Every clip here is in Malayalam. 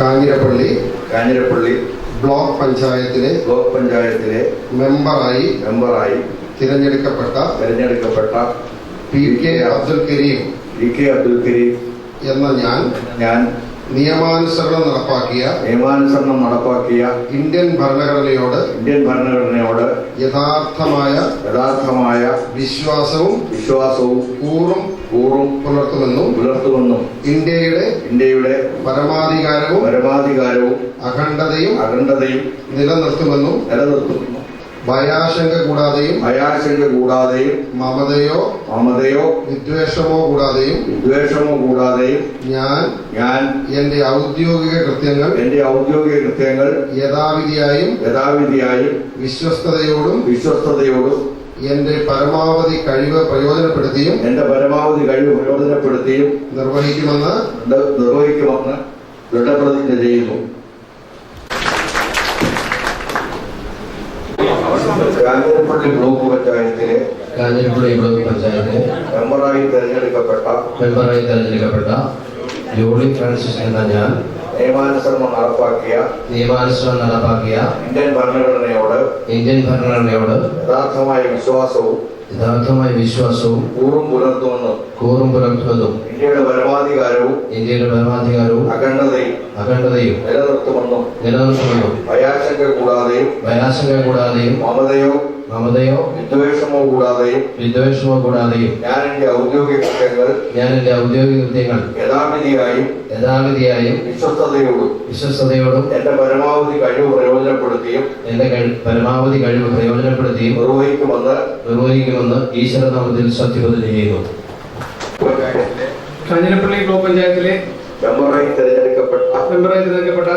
കാഞ്ഞിരപ്പള്ളി കാഞ്ഞിരപ്പള്ളി ബ്ലോക്ക് പഞ്ചായത്തിലെ ബ്ലോക്ക് പഞ്ചായത്തിലെ മെമ്പറായി മെമ്പറായി തിരഞ്ഞെടുക്കപ്പെട്ട തിരഞ്ഞെടുക്കപ്പെട്ട P K Abdul Kareem P K Abdul Kareem എന്ന ഞാൻ ഞാൻ നിയമാനുസരണം നടപ്പാക്കിയ നിയമാനുസരണം നടപ്പാക്കിയ ഇന്ത്യൻ ഭരണഘടനയോട് ഇന്ത്യൻ ഭരണഘടനയോട് യഥാർത്ഥമായ യഥാർത്ഥമായ വിശ്വാസവും വിശ്വാസവും കൂറും കൂറും പുലർത്തുമെന്നും പുലർത്തുമെന്നും ഇന്ത്യയുടെ ഇന്ത്യയുടെ പരമാധികാരവും പരമാധികാരവും അഖണ്ഡതയും അഖണ്ഡതയും നിലനിർത്തുമെന്നും നിലനിർത്തുന്നു ഭയാശങ്ക കൂടാതെയും ഭയാശങ്ക കൂടാതെയും മമതയോ മമതയോ വിദ്വേഷമോ കൂടാതെയും വിദ്വേഷമോ കൂടാതെയും ഞാൻ ഞാൻ എന്റെ ഔദ്യോഗിക കൃത്യങ്ങൾ എന്റെ ഔദ്യോഗിക കൃത്യങ്ങൾ യഥാവിധിയായും യഥാവിധിയായും വിശ്വസ്തയോടും വിശ്വസ്തയോടും എന്റെ പരമാവധി കഴിവ് പ്രയോജനപ്പെടുത്തിയും എന്റെ പരമാവധി കഴിവ് പ്രയോജനപ്പെടുത്തിയും നിർവഹിക്കുമെന്ന് നിർവഹിക്കുമെന്ന് ദൃഢപ്രതിജ്ഞ ചെയ്യുന്നു. കാഞ്ഞിരപ്പള്ളി ബ്ലോക്ക് പഞ്ചായത്തിലെ കാഞ്ഞിരപ്പള്ളി ബ്ലോക്ക് പഞ്ചായത്തിലെ മെമ്പറായി തെരഞ്ഞെടുക്കപ്പെട്ട മെമ്പറായി തെരഞ്ഞെടുക്കപ്പെട്ട ജോളി ഫ്രാൻസിസ് എന്ന ഞാൻ നിയമാനുസരണം നടപ്പാക്കിയ നിയമാനുസരണം നടപ്പാക്കിയ ഇന്ത്യൻ ഭരണഘടനയോട് ഇന്ത്യൻ ഭരണഘടനയോട് യഥാർത്ഥമായ വിശ്വാസവും യഥാർത്ഥമായ വിശ്വാസവും കൂറും പുലർത്തുമെന്നും കൂറും പുലർത്തുന്നതും ഇന്ത്യയുടെ പരമാധികാരവും ഇന്ത്യയുടെ പരമാധികാരവും അഖണ്ഡതയും അഖണ്ഡതയും നിലനിർത്തുമെന്നും നിലനിർത്തുമെന്നും ഭയാശങ്ക കൂടാതെയും ഭയാശങ്ക കൂടാതെയും മമതയോ മമതയോ വിദ്വേഷമോ കൂടാതെയും വിദ്വേഷമോ കൂടാതെയും ഞാൻ എന്റെ ഔദ്യോഗിക കൃത്യങ്ങൾ ഞാൻ എന്റെ ഔദ്യോഗിക കൃത്യങ്ങൾ യഥാവിധിയായും യഥാവിധിയായും വിശ്വസ്തയോടും വിശ്വസ്തയോടും എന്റെ പരമാവധി കഴിവ് പ്രയോജനപ്പെടുത്തിയും എന്റെ പരമാവധി കഴിവ് പ്രയോജനപ്പെടുത്തിയും നിർവഹിക്കുമെന്ന് നിർവഹിക്കുമെന്ന് ഈശ്വരനാമത്തിൽ സത്യപ്രതിജ്ഞ ചെയ്യുന്നു കാഞ്ഞിരപ്പള്ളി ബ്ലോക്ക് പഞ്ചായത്തിലെ മെമ്പറായി തെരഞ്ഞെടുക്കപ്പെട്ട മെമ്പറായി തിരഞ്ഞെടുക്കപ്പെട്ട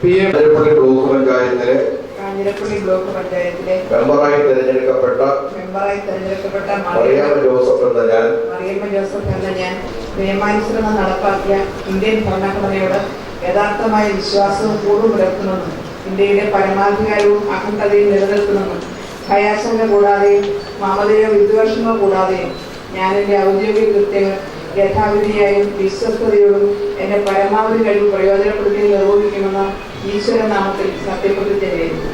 പി എ കാഞ്ഞിരപ്പള്ളി ബ്ലോക്ക് പഞ്ചായത്തിലെ കാഞ്ഞിരപ്പള്ളി ബ്ലോക്ക് പഞ്ചായത്തിലെ മെമ്പറായി തെരഞ്ഞെടുക്കപ്പെട്ട മെമ്പറായി തെരഞ്ഞെടുക്കപ്പെട്ട മറിയാമ്മ ജോസഫ് എന്ന ഞാൻ മറിയാമ്മ ജോസഫ് എന്ന ഞാൻ നിയമാനുസരണം നടപ്പാക്കിയ ഇന്ത്യൻ ഭരണഘടനയോട് യഥാർത്ഥമായ വിശ്വാസവും കൂറും പുലർത്തുമെന്നും ഇന്ത്യയുടെ പരമാധികാരവും അഖണ്ഡതയും നിലനിർത്തുമെന്നും ഭയാശങ്ക കൂടാതെയും മമതയോ വിദ്വേഷമോ കൂടാതെയും ഞാൻ എന്റെ ഔദ്യോഗിക കൃത്യങ്ങൾ യഥാവിധിയായും വിശ്വസ്തയോടും എന്റെ പരമാവധി കഴിവ് പ്രയോജനപ്പെടുത്തി നിർവഹിക്കുമെന്ന് ഈശ്വരനാമത്തിൽ സത്യപ്രതിജ്ഞ ചെയ്യുന്നു.